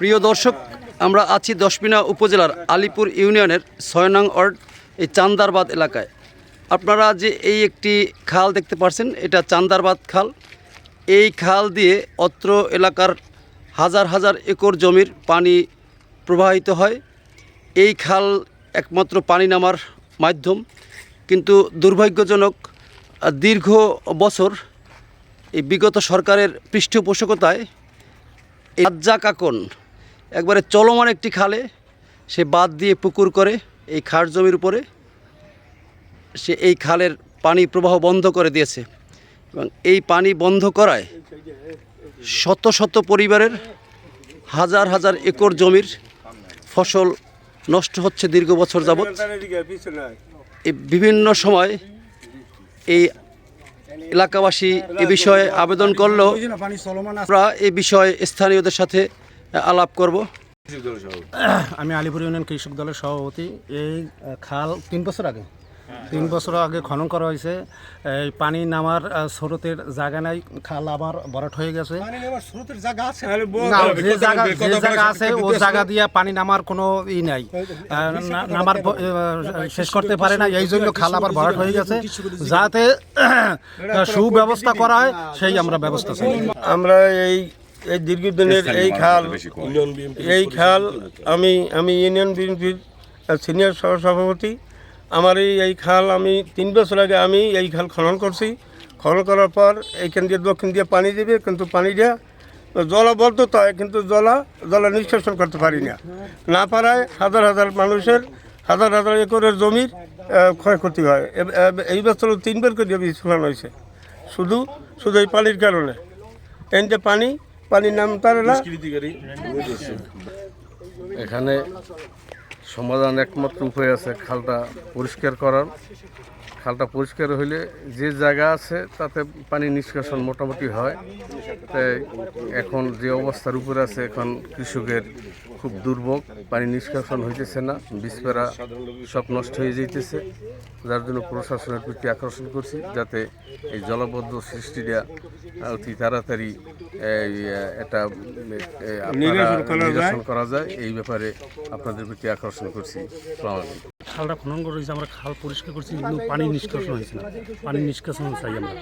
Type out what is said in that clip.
প্রিয় দর্শক, আমরা আছি দশমিনা উপজেলার আলিপুর ইউনিয়নের ছয় নং ওয়ার্ড, এই চান্দারবাদ এলাকায়। আপনারা যে এই একটি খাল দেখতে পাচ্ছেন এটা চান্দারবাদ খাল। এই খাল দিয়ে অত্র এলাকার হাজার হাজার একর জমির পানি প্রবাহিত হয়। এই খাল একমাত্র পানি নামার মাধ্যম। কিন্তু দুর্ভাগ্যজনক, দীর্ঘ বছর এই বিগত সরকারের পৃষ্ঠপোষকতায় এই রাজ্জা কাকন একবারে চলমান একটি খালে সে বাদ দিয়ে পুকুর করে এই খাস জমির উপরে সে এই খালের পানি প্রবাহ বন্ধ করে দিয়েছে এবং এই পানি বন্ধ করায় শত শত পরিবারের হাজার হাজার একর জমির ফসল নষ্ট হচ্ছে দীর্ঘ বছর যাবৎ। এই বিভিন্ন সময় এই এলাকাবাসী এ বিষয়ে আবেদন করলেও আমরা এই বিষয়ে স্থানীয়দের সাথে আলাপ করব। আমি আলিপুর ইউনিয়ন কৃষক দলের সভাপতি। এই খাল তিন বছর আগে তিন বছর আগে খনন করা হয়েছে। এই পানি নামার স্রোতের জায়গা নাই খাল আবার ভরাট হয়ে গেছে। যে জায়গা যে জায়গা আছে ও জায়গা দিয়ে পানি নামার কোনো ই নাই। নামার শেষ করতে পারে না এই জন্য খাল আবার ভরাট হয়ে গেছে। যাতে সুব্যবস্থা করা হয় সেই আমরা ব্যবস্থা চাই আমরা এই এই দীর্ঘদিনের এই খাল এই খাল আমি আমি ইউনিয়ন বিএনপির সিনিয়র সহসভাপতি আমার এই এই খাল আমি তিন বছর আগে আমি এই খাল খনন করছি। খনন করার পর এইখান দিয়ে দক্ষিণ দিয়ে পানি দেবে কিন্তু পানিটা জলাবদ্ধতায় কিন্তু জলা জলা নিষ্কাশন করতে পারি না। না পারায় হাজার হাজার মানুষের হাজার হাজার একরের জমির ক্ষয়ক্ষতি হয়। এই বছর তিনবার করে বীজ ফলানো হয়েছে। শুধু শুধু এই পানির কারণে। যে পানি পানির নাম না এখানে সমাধান একমাত্র উপায় আছে খালটা পরিষ্কার করার। খালটা পরিষ্কার হইলে যে জায়গা আছে তাতে পানি নিষ্কাশন মোটামুটি হয়। তাই এখন যে অবস্থার উপরে আছে এখন কৃষকের খুব দুর্ভোগ। পানি নিষ্কাশন হইতেছে না বিষপেরা সব নষ্ট হয়ে যাইতেছে। যার জন্য প্রশাসনের প্রতি আকর্ষণ করছি যাতে এই জলবদ্ধ সৃষ্টিটা অতি তাড়াতাড়ি এটা। নিরসন করা যায়। এই ব্যাপারে আপনাদের প্রতি আকর্ষণ করছি। খালটা খনন করা হয়েছে আমরা খাল পরিষ্কার করছি কিন্তু পানি নিষ্কাশন হয়েছে না। পানি নিষ্কাশন চাই আমরা।